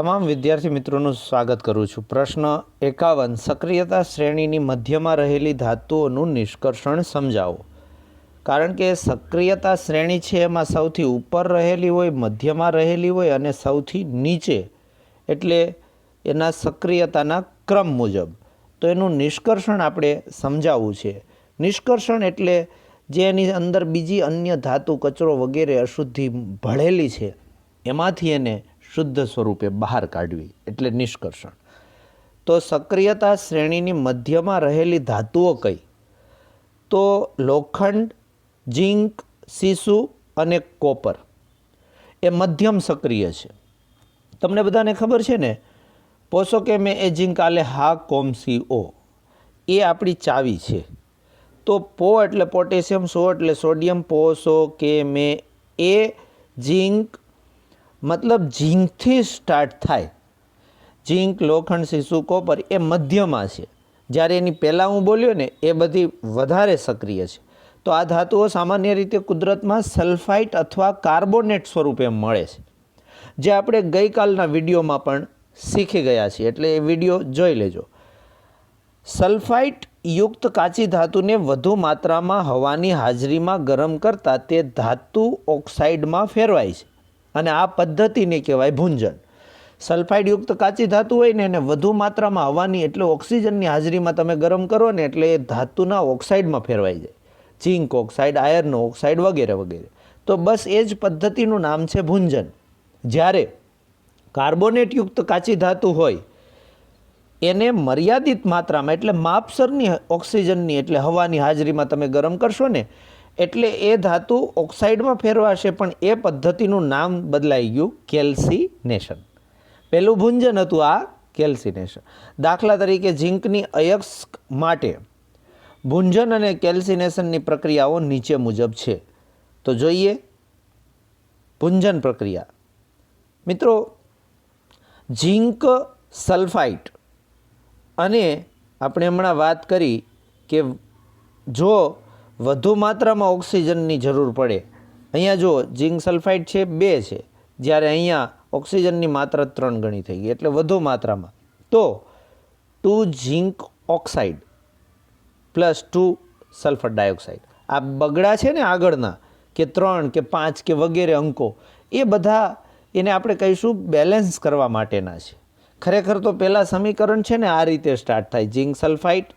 તમામ વિદ્યાર્થી મિત્રોનું સ્વાગત કરું છું. પ્રશ્ન એકાવન, સક્રિયતા શ્રેણીની મધ્યમાં રહેલી ધાતુઓનું નિષ્કર્ષણ સમજાવો. કારણ કે સક્રિયતા શ્રેણી છે, એમાં સૌથી ઉપર રહેલી હોય, મધ્યમાં રહેલી હોય અને સૌથી નીચે. એટલે એના સક્રિયતાના ક્રમ મુજબ. તો એનું નિષ્કર્ષણ આપણે સમજાવવું છે. નિષ્કર્ષણ એટલે જે એની અંદર બીજી અન્ય ધાતુ, કચરો વગેરે અશુદ્ધિ ભળેલી છે, એમાંથી એને શુદ્ધ સ્વરૂપે બહાર કાઢવી એટલે નિષ્કર્ષણ. તો સક્રિયતા શ્રેણીની મધ્યમાં રહેલી ધાતુઓ કઈ? તો લોખંડ, ઝીંક, સીસુ અને કોપર. એ મધ્યમ સક્રિય છે. તમને બધાને ખબર છે ને? પોસો કે મેં એ ઝીંક આલે હા કોમસી ઓ. એ આપણી ચાવી છે. તો પો એટલે પોટેશિયમ, સો એટલે સોડિયમ, પોસો કે મેં એ ઝીંક મતલબ ઝીંકથી સ્ટાર્ટ થાય. ઝીંક, લોખંડ, શિશુ, કોપર એ મધ્યમાં છે. જ્યારે એની પહેલાં હું બોલ્યો ને, એ બધી વધારે સક્રિય છે. તો આ ધાતુઓ સામાન્ય રીતે કુદરતમાં સલ્ફાઇટ અથવા કાર્બોનેટ સ્વરૂપે મળે છે. જે આપણે ગઈકાલના વિડીયોમાં પણ શીખી ગયા છીએ. એટલે એ વીડિયો જોઈ લેજો. સલ્ફાઇટ યુક્ત કાચી ધાતુને વધુ માત્રામાં હવાની હાજરીમાં ગરમ કરતાં તે ધાતુ ઓક્સાઇડમાં ફેરવાય છે. અને આ પદ્ધતિને કહેવાય ભૂંજન. સલ્ફાઇડયુક્ત કાચી ધાતુ હોય ને એને વધુ માત્રામાં હવાની એટલે ઓક્સિજનની હાજરીમાં તમે ગરમ કરો ને એટલે એ ધાતુના ઓક્સાઇડમાં ફેરવાઈ જાય. ઝીંક ઓક્સાઇડ, આયર્ન ઓક્સાઇડ વગેરે વગેરે. તો બસ એ જ પદ્ધતિનું નામ છે ભૂંજન. જ્યારે કાર્બોનેટયુક્ત કાચી ધાતુ હોય, એને મર્યાદિત માત્રામાં એટલે માપસરની ઓક્સિજનની એટલે હવાની હાજરીમાં તમે ગરમ કરશો ને એટલે એ ધાતુ ઓક્સાઇડમાં ફેરવાશે, પણ એ પદ્ધતિનું નામ બદલાઈ ગયું કેલ્સિનેશન. પહેલું ભુંજન હતું આ કેલ્સિનેશન. દાખલા તરીકે ઝીંકની અયસ્ક માટે ભુંજન અને કેલ્સિનેશનની પ્રક્રિયાઓ નીચે મુજબ છે. તો જોઈએ ભુંજન પ્રક્રિયા. મિત્રો, ઝીંક સલ્ફાઇટ અને આપણે હમણાં વાત કરી કે જો વધુ માત્રામાં ઓક્સિજનની જરૂર પડે. અહીંયા જો ઝીંક સલ્ફાઇડ છે બે છે, જ્યારે અહીંયા ઓક્સિજનની માત્રા ત્રણ ગણી થઈ ગઈ, એટલે વધુ માત્રામાં. તો two zinc oxide plus two sulphur dioxide. આ બગડા છે ને આગળના, કે ત્રણ કે પાંચ કે વગેરે અંકો, એ બધા એને આપણે કહીશું બેલેન્સ કરવા માટેના છે. ખરેખર તો પહેલાં સમીકરણ છે ને, આ રીતે સ્ટાર્ટ થાય. Zinc sulphide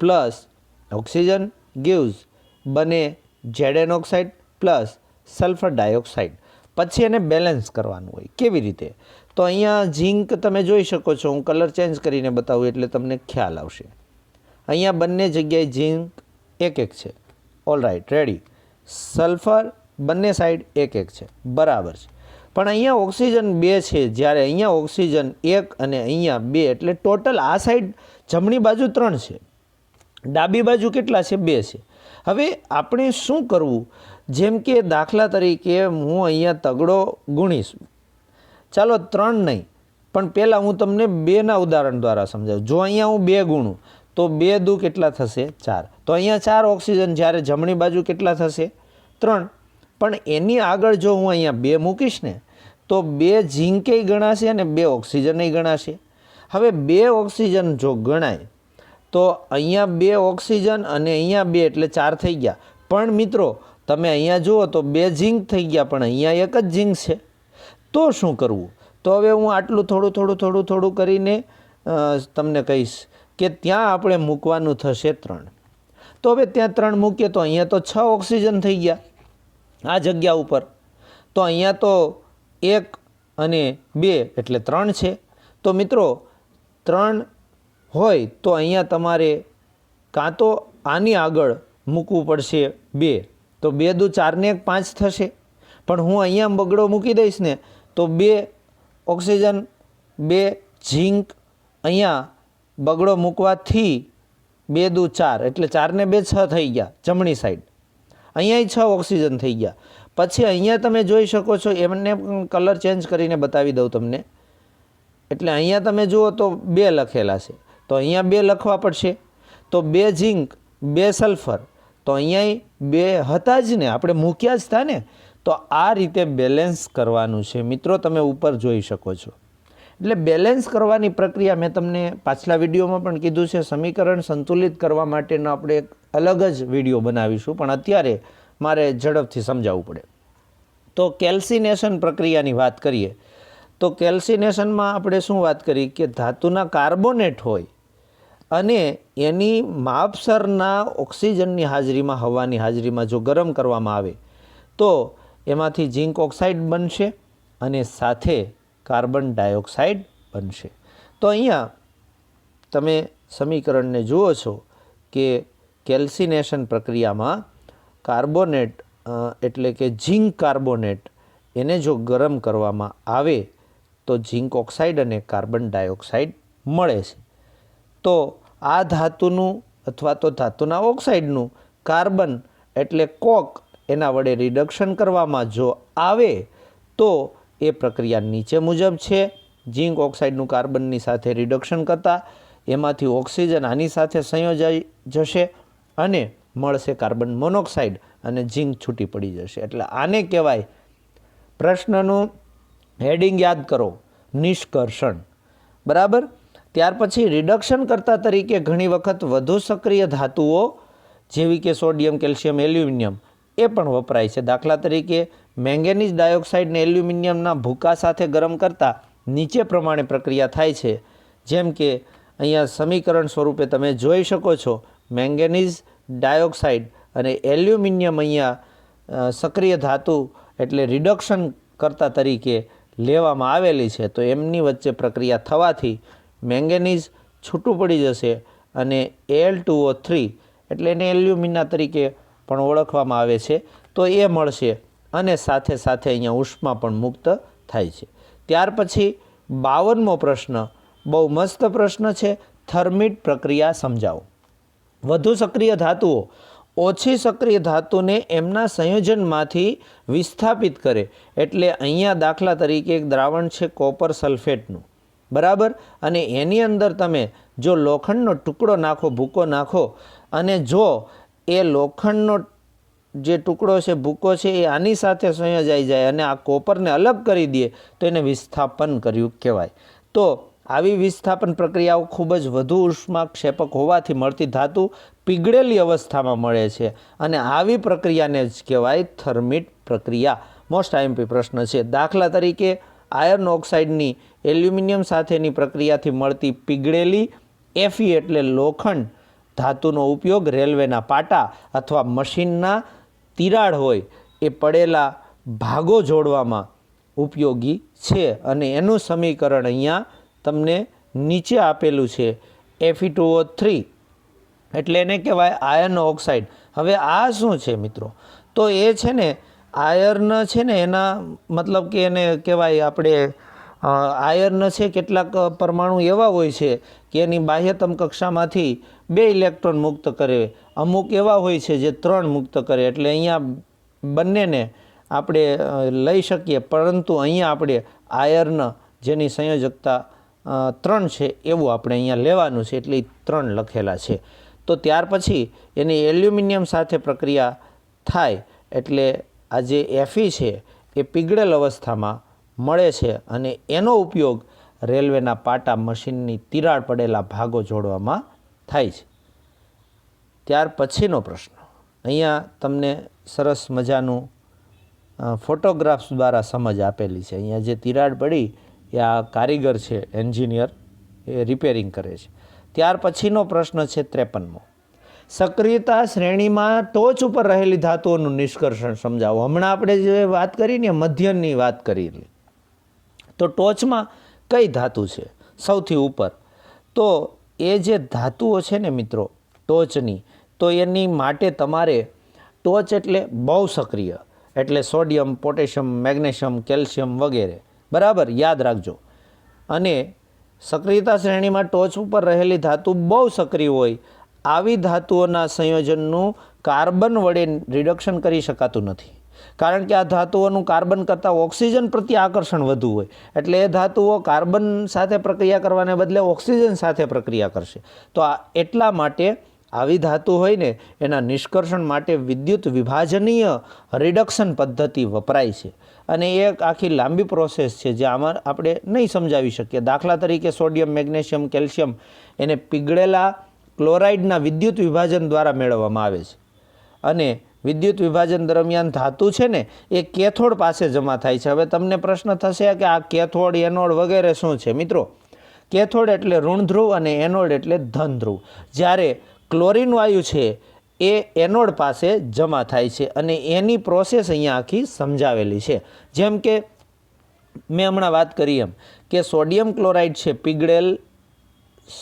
plus oxygen gives. બને ઝેડેન ઓક્સાઇડ પ્લસ સલ્ફર ડાયોક્સાઇડ. પછી એને બેલેન્સ કરવાનું હોય કેવી રીતે? તો અહીંયા ઝીંક તમે જોઈ શકો છો, હું કલર ચેન્જ કરીને બતાવું એટલે તમને ખ્યાલ આવશે. અહીંયા બંને જગ્યાએ ઝીંક એક એક છે. ઓલ રાઈટ રેડી સલ્ફર બંને સાઈડ એક એક છે. બરાબર છે. પણ અહીંયા ઓક્સિજન બે છે. જ્યારે અહીંયા ઓક્સિજન એક અને અહીંયા બે, એટલે ટોટલ આ સાઈડ જમણી બાજુ ત્રણ છે. ડાબી બાજુ કેટલા છે? બે છે. હવે આપણે શું કરવું? જેમ કે દાખલા તરીકે હું અહીંયા તગડો ગુણીશ. ચાલો ત્રણ નહીં, પણ પહેલાં હું તમને બેના ઉદાહરણ દ્વારા સમજાવું. જો અહીંયા હું બે ગુણું, તો બે દુ કેટલા થશે? ચાર. તો અહીંયા ચાર ઓક્સિજન, જ્યારે જમણી બાજુ કેટલા થશે? ત્રણ. પણ એની આગળ જો હું અહીંયા બે મૂકીશ ને, તો બે ઝીંકેય ગણાશે અને બે ઓક્સિજનય ગણાશે. હવે બે ઓક્સિજન જો ગણાય તો અહીંયા બે ઓક્સિજન અને અહીંયા બે એટલે ચાર થઈ ગયા. પણ મિત્રો, તમે અહીંયા જુઓ તો બે ઝીંક થઈ ગયા, પણ અહીંયા એક જ ઝીંક છે. તો શું કરવું? તો હવે હું આટલું થોડું થોડું થોડું થોડું કરીને તમને કહીશ કે ત્યાં આપણે મૂકવાનું થશે ત્રણ. તો હવે ત્યાં ત્રણ મૂકીએ તો અહીંયા તો છ ઓક્સિજન થઈ ગયા આ જગ્યા ઉપર. તો અહીંયા તો એક અને બે એટલે ત્રણ છે. તો મિત્રો, ત્રણ હોય તો અહીંયા તમારે કાં તો આની આગળ મૂકવું પડશે બે. તો બે દુ ચારને એક પાંચ થશે. પણ હું અહીંયા બગડો મૂકી દઈશ ને, તો બે ઓક્સિજન, બે ઝીંક અહીંયા બગડો મૂકવાથી બે દુ ચાર, એટલે ચારને બે છ થઈ ગયા જમણી સાઈડ. અહીંયા છ ઓક્સિજન થઈ ગયા. પછી અહીંયા તમે જોઈ શકો છો, એમને કલર ચેન્જ કરીને બતાવી દઉં તમને. એટલે અહીંયા તમે જુઓ તો બે લખેલા છે. તો અહીંયા બે લખવા પડશે. તો બે ઝીંક, બે સલ્ફર, તો અહીંયા બે હતા જ ને, આપણે મૂક્યા જ હતા ને. તો આ રીતે બેલેન્સ કરવાનું છે. મિત્રો, તમે ઉપર જોઈ શકો છો. એટલે બેલેન્સ કરવાની પ્રક્રિયા મેં તમને પાછલા વિડીયોમાં પણ કીધું છે. સમીકરણ સંતુલિત કરવા માટેનો આપણે એક અલગ જ વીડિયો બનાવીશું, પણ અત્યારે મારે ઝડપથી સમજાવવું પડે. તો કેલ્સિનેશન પ્રક્રિયાની વાત કરીએ. તો કેલ્સિનેશનમાં આપણે શું વાત કરી? કે ધાતુના કાર્બોનેટ હોય અને એની માપસરના ઓક્સિજનની હાજરીમાં, હવાની હાજરીમાં જો ગરમ કરવામાં આવે, તો એમાંથી ઝીંક ઓક્સાઇડ બનશે અને સાથે કાર્બન ડાયોક્સાઇડ બનશે. તો અહીંયા તમે સમીકરણને જુઓ છો કે કેલ્સિનેશન પ્રક્રિયામાં કાર્બોનેટ એટલે કે ઝીંક કાર્બોનેટ એને જો ગરમ કરવામાં આવે, તો ઝીંક ઓક્સાઇડ અને કાર્બન ડાયોક્સાઇડ મળે છે. તો આ ધાતુનું અથવા તો ધાતુના ઓક્સાઇડનું કાર્બન એટલે કોક એના વડે રિડક્શન કરવામાં જો આવે તો એ પ્રક્રિયા નીચે મુજબ છે. ઝીંક ઓક્સાઇડનું કાર્બનની સાથે રિડક્શન કરતાં એમાંથી ઓક્સિજન આની સાથે સંયોજાઈ જશે અને મળશે કાર્બન મોનોક્સાઇડ અને ઝીંક છૂટી પડી જશે. એટલે આને કહેવાય પ્રશ્નનું હેડિંગ યાદ કરો. નિષ્કર્ષણ. બરાબર? ત્યાર પછી રિડક્શન કરતા તરીકે ઘણી વખત વધુ સક્રિય ધાતુઓ, જેવી કે સોડિયમ, કેલ્શિયમ, એલ્યુમિનિયમ, એ પણ વપરાય છે. દાખલા તરીકે, મેંગેનીઝ ડાયોક્સાઇડને એલ્યુમિનિયમના ભૂકા સાથે ગરમ કરતાં નીચે પ્રમાણે પ્રક્રિયા થાય છે. જેમ કે, અહીંયા સમીકરણ સ્વરૂપે તમે જોઈ શકો છો, મેંગેનીઝ ડાયોક્સાઇડ અને એલ્યુમિનિયમ અહીંયા સક્રિય ધાતુ એટલે રિડક્શન કરતા તરીકે લેવામાં આવેલી છે. તો એમની વચ્ચે પ્રક્રિયા થવાથી મેંગેનીઝ છૂટું પડી જશે અને એલ ટુઓ થ્રી એટલે એને એલ્યુમિના તરીકે પણ ઓળખવામાં આવે છે. તો એ મળશે અને સાથે સાથે અહીંયા ઉષ્મા પણ મુક્ત થાય છે. ત્યાર પછી બાવનમો પ્રશ્ન. બહુ મસ્ત પ્રશ્ન છે. થર્મિટ પ્રક્રિયા સમજાવો. વધુ સક્રિય ધાતુઓ. ઓછી સક્રિય ધાતુને એમના સંયોજનમાંથી વિસ્થાપિત કરે. એટલે અહીંયા દાખલા તરીકે એક દ્રાવણ છે કોપર સલ્ફેટનું. બરાબર? અને એની અંદર તમે જો લોખંડનો ટુકડો નાખો, ભૂકો નાખો, અને જો એ લોખંડનો જે ટુકડો છે, ભૂકો છે, એ આની સાથે સંયોજાઈ જાય અને આ કોપરને અલગ કરી દે, તો એને વિસ્થાપન કર્યું કહેવાય. તો આવી વિસ્થાપન પ્રક્રિયાઓ ખૂબ જ વધુ ઉષ્માક્ષેપક હોવાથી મળતી ધાતુ પીગળેલી અવસ્થામાં મળે છે અને આવી પ્રક્રિયાને જ કહેવાય થર્મિટ પ્રક્રિયા. મોસ્ટ આઈએમપી પ્રશ્ન છે. દાખલા તરીકે આયર્ન ઓક્સાઇડની એલ્યુમિનિયમ સાથેની પ્રક્રિયાથી મળતી પીગળેલી એફી એટલે લોખંડ ધાતુનો ઉપયોગ રેલવેના પાટા અથવા મશીનના તિરાડ હોય એ પડેલા ભાગો જોડવામાં ઉપયોગી છે અને એનું સમીકરણ અહીંયા તમને નીચે આપેલું છે એફી ટુઓ થ્રી એટલે એને કહેવાય આયર્ન ઓક્સાઇડ. હવે આ શું છે મિત્રો? તો એ છે ને આયર્ન છે ને એના મતલબ કે એને કહેવાય આપણે આયર્ન છે કેટલાક પરમાણુ એવા હોય છે કે એની બાહ્યતમ કક્ષામાંથી બે ઇલેક્ટ્રોન મુક્ત કરે. અમુક એવા હોય છે જે ત્રણ મુક્ત કરે. એટલે અહીંયા બંનેને આપણે લઈ શકીએ. પરંતુ અહીંયા આપણે આયર્ન જેની સંયોજકતા ત્રણ છે એવું આપણે અહીંયા લેવાનું છે. એટલે ત્રણ લખેલા છે. તો ત્યાર પછી એની એલ્યુમિનિયમ સાથે પ્રક્રિયા થાય. એટલે આ જે એફી છે, એ પીગળેલ અવસ્થામાં મળે છે અને એનો ઉપયોગ રેલવેના પાટા મશીનની તિરાડ પડેલા ભાગો જોડવામાં થાય છે. ત્યાર પછીનો પ્રશ્ન. અહીંયા તમને સરસ મજાનું ફોટોગ્રાફ્સ દ્વારા સમજ આપેલી છે. અહીંયા જે તિરાડ પડી, એ આ કારીગર છે, એન્જિનિયર, એ રિપેરિંગ કરે છે. ત્યાર પછીનો પ્રશ્ન છે ત્રેપનમો. સક્રિયતા શ્રેણીમાં ટોચ ઉપર રહેલી ધાતુઓનું નિષ્કર્ષણ સમજાવો. હમણાં આપણે જે વાત કરી ને મધ્યની વાત કરી તો ટોચમાં કઈ ધાતુ છે? સૌથી ઉપર. તો એ જે ધાતુઓ છે ને મિત્રો, ટોચની, તો એની માટે તમારે ટોચ એટલે બહુ સક્રિય, એટલે સોડિયમ, પોટેશિયમ, મેગ્નેશિયમ, કેલ્શિયમ વગેરે. બરાબર? યાદ રાખજો. અને સક્રિયતા શ્રેણીમાં ટોચ ઉપર રહેલી ધાતુ બહુ સક્રિય હોય આવી ધાતુઓના સંયોજનનું કાર્બન વડે રિડક્શન કરી શકાતું નથી. કારણ કે આ ધાતુઓનું કાર્બન કરતાં ઓક્સિજન પ્રત્યે આકર્ષણ વધુ હોય. એટલે એ ધાતુઓ કાર્બન સાથે પ્રક્રિયા કરવાને બદલે ઓક્સિજન સાથે પ્રક્રિયા કરશે. તો આ એટલા માટે આવી ધાતુ હોય ને, એના નિષ્કર્ષણ માટે વિદ્યુત વિભાજનીય રિડક્શન પદ્ધતિ વપરાય છે. અને એ એક આખી લાંબી પ્રોસેસ છે જે આમાં આપણે નહીં સમજાવી શકીએ. દાખલા તરીકે સોડિયમ, મેગ્નેશિયમ, કેલ્શિયમ એને પીગળેલા ક્લોરાઇડના વિદ્યુત વિભાજન દ્વારા મેળવવામાં આવે છે. અને વિદ્યુત વિભાજન દરમિયાન ધાતુ છે ને, એ કેથોડ પાસે જમા થાય છે. હવે તમને પ્રશ્ન થશે કે આ કેથોડ, એનોડ વગેરે શું છે? મિત્રો, કેથોડ એટલે ઋણ ધ્રુવ અને એનોડ એટલે ધન ધ્રુવ જ્યારે ક્લોરિન વાયુ છે, એ એનોડ પાસે જમા થાય છે અને એની પ્રોસેસ અહીંયા આખી સમજાવેલી છે. જેમ કે, મેં હમણાં વાત કરી એમ કે સોડિયમ ક્લોરાઇડ છે, પીગળેલ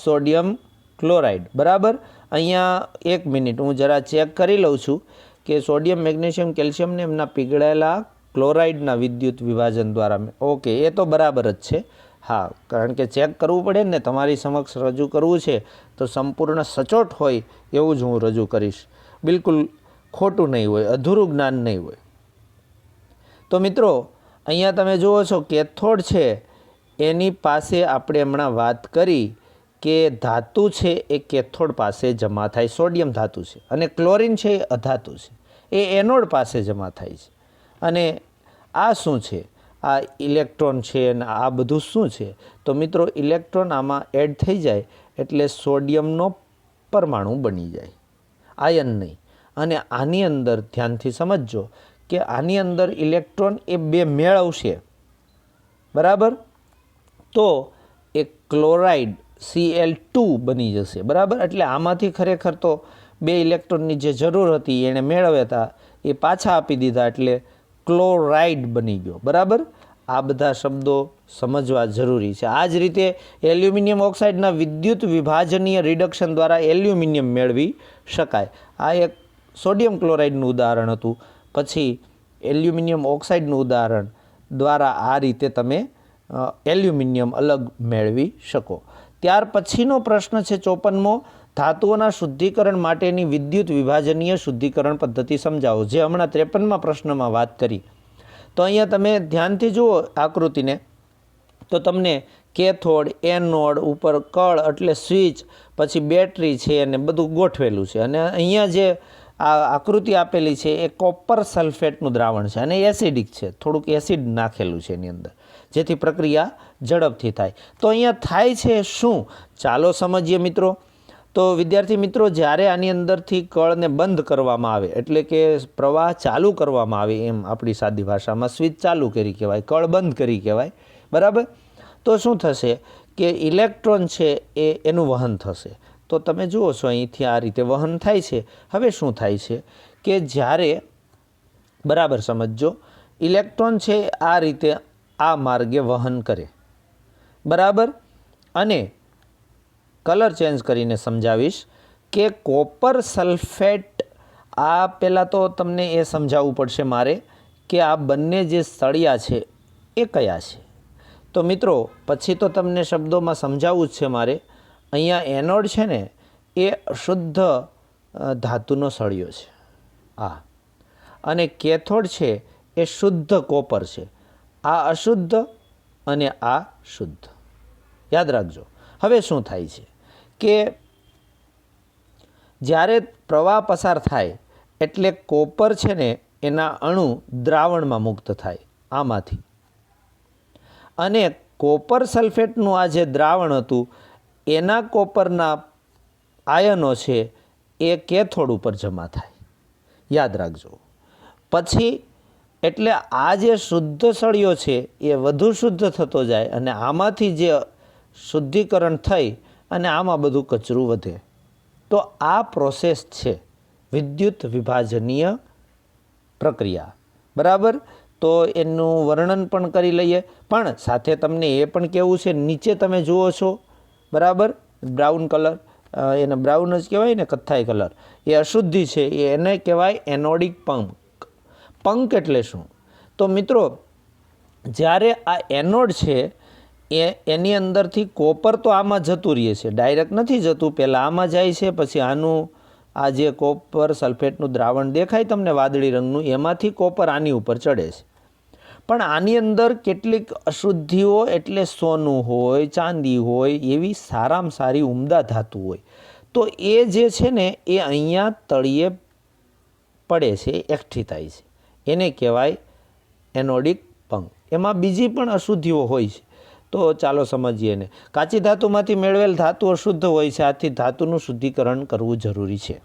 સોડિયમ ક્લોરાઇડ. બરાબર? અહીંયા એક મિનિટ, હું જરા ચેક કરી લઉં છું કે સોડિયમ, મેગ્નેશિયમ કેલ્શિયમને એમના પીગળેલા ક્લોરાઇડના વિદ્યુત વિભાજન દ્વારા મેં ઓકે, એ તો બરાબર જ છે. હા, કારણ કે ચેક કરવું પડે ને, તમારી સમક્ષ રજૂ કરવું છે, તો સંપૂર્ણ સચોટ હોય એવું જ હું રજૂ કરીશ. બિલકુલ ખોટું નહીં હોય, અધૂરું જ્ઞાન નહીં હોય. તો મિત્રો, અહીંયા તમે જુઓ છો, કેથોડ છે. એની પાસે આપણે હમણાં વાત કરી કે ધાતુ છે એ કેથોડ પાસે જમા થાય, સોડિયમ ધાતુ છે અને ક્લોરિન છે એ અધાતુ છે. એ એનોડ પાસે જમા થાય છે. અને આ શું છે? આ ઇલેક્ટ્રોન છે અને આ બધું શું છે? તો મિત્રો, ઇલેક્ટ્રોન આમાં એડ થઈ જાય એટલે સોડિયમનો પરમાણુ બની જાય. આયન નહીં. અને આની અંદર ધ્યાનથી સમજજો કે આની અંદર ઇલેક્ટ્રોન એ બે મેળવશે. બરાબર? તો એ ક્લોરાઇડ સીએલ ટુ બની જશે, બરાબર? એટલે આમાંથી ખરેખર તો બે ઇલેક્ટ્રોનની જે જરૂર હતી એણે મેળવ્યા એ પાછા આપી દીધા એટલે ક્લોરાઇડ બની ગયો, બરાબર? આ બધા શબ્દો સમજવા જરૂરી છે. આ જ રીતે એલ્યુમિનિયમ ઓક્સાઇડના વિદ્યુત વિભાજનીય રિડક્શન દ્વારા એલ્યુમિનિયમ મેળવી શકાય. આ એક સોડિયમ ક્લોરાઇડનું ઉદાહરણ હતું. પછી એલ્યુમિનિયમ ઓક્સાઇડનું ઉદાહરણ દ્વારા આ રીતે તમે એલ્યુમિનિયમ અલગ મેળવી શકો. ત્યાર પછીનો પ્રશ્ન છે ચોપનમો, ધાતુઓના શુદ્ધિકરણ માટેની વિદ્યુત વિભાજનીય શુદ્ધિકરણ પદ્ધતિ સમજાવો. જે હમણાં ત્રેપનમાં પ્રશ્નમાં વાત કરી. તો અહીંયા તમે ધ્યાનથી જુઓ આકૃતિને. તો તમને કેથોડ, એનોડ, ઉપર કળ એટલે સ્વિચ, પછી બેટરી છે અને બધું ગોઠવેલું છે. અને અહીંયા જે આ આકૃતિ આપેલી છે, એ કોપર સલ્ફેટનું દ્રાવણ છે અને એસિડિક છે. થોડુંક એસિડ નાખેલું છે એની અંદર, જેથી પ્રક્રિયા ઝડપથી થાય. તો અહીંયા થાય છે શું? ચાલો સમજીએ મિત્રો. તો વિદ્યાર્થી મિત્રો, જ્યારે આની અંદરથી કળને બંધ કરવામાં આવે, એટલે કે પ્રવાહ ચાલુ કરવામાં આવે એમ આપણી સાદી ભાષામાં સ્વિચ ચાલુ કરી કહેવાય, કળ બંધ કરી કહેવાય, બરાબર? તો શું થશે કે ઇલેક્ટ્રોન છે એ, એનું વહન થશે. તો તમે જુઓ છો, અહીંથી આ રીતે વહન થાય છે. હવે શું થાય છે કે જ્યારે, બરાબર સમજજો, ઇલેક્ટ્રોન છે આ રીતે આ માર્ગે વહન કરે. બરાબર? અને કલર ચેન્જ કરીને સમજાવીશ કે કોપર સલ્ફેટ, આ પહેલાં તો તમને એ સમજાવવું પડશે મારે કે આ બંને જે સળિયા છે એ કયા છે. તો મિત્રો, પછી તો તમને શબ્દોમાં સમજાવવું જ છે મારે અહીંયા એનોડ છે ને, એ શુદ્ધ ધાતુનો સળિયો છે. આ. અને કેથોડ છે, એ શુદ્ધ કોપર છે. આ અશુદ્ધ અને આ શુદ્ધ. યાદ રાખજો. હવે શું થાય છે? કે જ્યારે પ્રવાહ પસાર થાય, એટલે કોપર છે ને, એના અણુ દ્રાવણમાં મુક્ત થાય, આમાંથી. અને કોપર સલ્ફેટનું આ જે દ્રાવણ હતું એના કોપરના આયનો છે એ કેથોડ ઉપર જમા થાય. યાદ રાખજો. પછી એટલે આ જે શુદ્ધ સળિયો છે એ વધુ શુદ્ધ થતો જાય અને આમાંથી જે શુદ્ધિકરણ થઈ અને આમાં બધું કચરું વધે. તો આ પ્રોસેસ છે વિદ્યુત વિભાજનીય પ્રક્રિયા. બરાબર? તો એનું વર્ણન પણ કરી લઈએ. પણ સાથે તમને એ પણ કહેવું છે, નીચે તમે જુઓ છો બરાબર? Brown colour. એને બ્રાઉન જ કહેવાય ને કથ્થાઈ કલર. એ અશુદ્ધિ છે, એ એને કહેવાય એનોડિક પંક પંક એટલે શું? તો મિત્રો, જ્યારે આ એનોડ છે, એ એની અંદરથી કોપર તો આમાં જતું રહે છે. ડાયરેક્ટ નથી જતું, પહેલાં આમાં જાય છે, પછી આનું આ જે કોપર સલ્ફેટનું દ્રાવણ દેખાય તમને વાદળી રંગનું, એમાંથી કોપર આની ઉપર ચડે છે. પણ આની અંદર કેટલીક અશુદ્ધિઓ એટલે સોનું હોય, ચાંદી હોય, એવી સારામાં સારી ઉમદા ધાતુ હોય. તો એ જે છે ને, એ અહીંયા તળિયે પડે છે એકઠી થાય છે. એને કહેવાય એનોડિક પંખ. એમાં બીજી પણ અશુદ્ધિઓ હોય છે. તો ચાલો સમજીએ ને કાચી ધાતુમાંથી મેળવેલ ધાતુ અશુદ્ધ હોય છે, આથી ધાતુનું શુદ્ધિકરણ કરવું જરૂરી છે.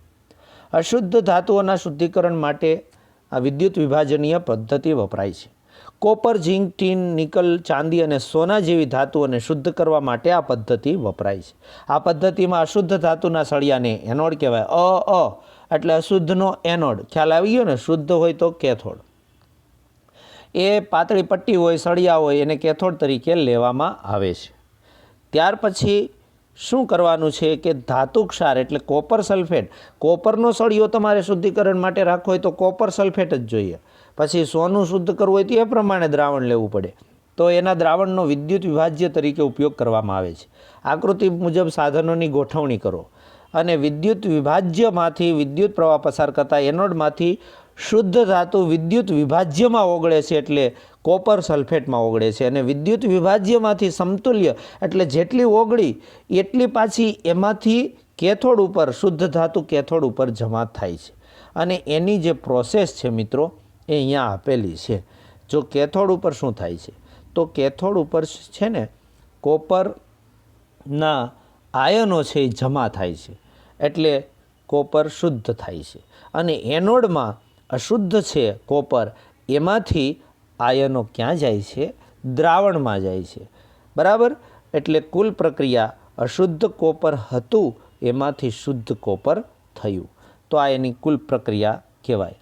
અશુદ્ધ ધાતુઓના શુદ્ધિકરણ માટે આ વિદ્યુત વિભાજનીય પદ્ધતિ વપરાય છે. કોપર, ઝીંક, ટીન, નિકલ, ચાંદી અને સોના જેવી ધાતુઓને શુદ્ધ કરવા માટે આ પદ્ધતિ વપરાય છે. આ પદ્ધતિમાં અશુદ્ધ ધાતુના સળિયાને એનોડ કહેવાય. અ અ, એટલે અશુદ્ધનો એનોડ. ખ્યાલ આવી ગયો ને? શુદ્ધ હોય તો કેથોડ. એ પાતળી પટ્ટી હોય, સળિયા હોય, એને કેથોડ તરીકે લેવામાં આવે છે. ત્યાર પછી શું કરવાનું છે કે ધાતુ ક્ષાર એટલે કોપર સલ્ફેટ. કોપરનો સળિયો તમારે શુદ્ધિકરણ માટે રાખવો હોય તો કોપર સલ્ફેટ જ જોઈએ. પછી સોનું શુદ્ધ કરવું હોય તો એ પ્રમાણે દ્રાવણ લેવું પડે. તો એના દ્રાવણનો વિદ્યુત વિભાજ્ય તરીકે ઉપયોગ કરવામાં આવે છે. આકૃતિ મુજબ સાધનોની ગોઠવણી કરો. અને વિદ્યુત વિભાજ્યમાંથી વિદ્યુત પ્રવાહ પસાર કરતા એનોડમાંથી શુદ્ધ ધાતુ વિદ્યુત વિભાજ્યમાં ઓગળે છે એટલે કોપર સલ્ફેટમાં ઓગળે છે. અને વિદ્યુત વિભાજ્યમાંથી સમતુલ્ય એટલે જેટલી ઓગળી એટલી પાછી એમાંથી કેથોડ ઉપર, શુદ્ધ ધાતુ કેથોડ ઉપર જમા થાય છે. અને એની જે પ્રોસેસ છે મિત્રો, એ અહીંયા આપેલી છે. જો કેથોડ ઉપર શું થાય છે? તો કેથોડ ઉપર છે ને કોપરના આયનો છે એ જમા થાય છે. એટલે કોપર શુદ્ધ થાય છે. અને એનોડમાં અશુદ્ધ છે કોપર, એમાંથી આયનો ક્યાં જાય છે? દ્રાવણમાં જાય છે. બરાબર? એટલે કુલ પ્રક્રિયા અશુદ્ધ કોપર હતું, એમાંથી શુદ્ધ કોપર થયું. તો આ એની કુલ પ્રક્રિયા કહેવાય.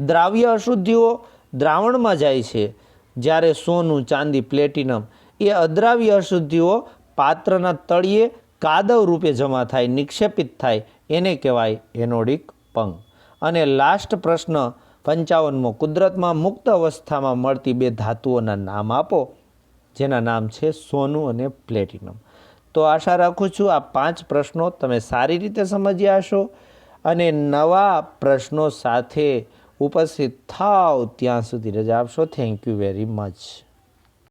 દ્રાવ્ય અશુદ્ધિઓ દ્રાવણમાં જાય છે. જ્યારે સોનું, ચાંદી, પ્લેટિનમ એ અદ્રાવ્ય અશુદ્ધિઓ પાત્રના તળિયે કાદવ રૂપે જમા થાય, નિક્ષેપિત થાય, એને કહેવાય એનોડિક પંગ અને લાસ્ટ પ્રશ્ન, પંચાવનમો, કુદરતમાં મુક્ત અવસ્થામાં મળતી બે ધાતુઓના નામ આપો, જેના નામ છે સોનું અને પ્લેટિનમ. તો આશા રાખું છું આ પાંચ પ્રશ્નો તમે સારી રીતે સમજ્યા હશો અને નવા પ્રશ્નો સાથે ઉપસ્થિત થાવ ત્યાં સુધી રજા આપશો. Thank you very much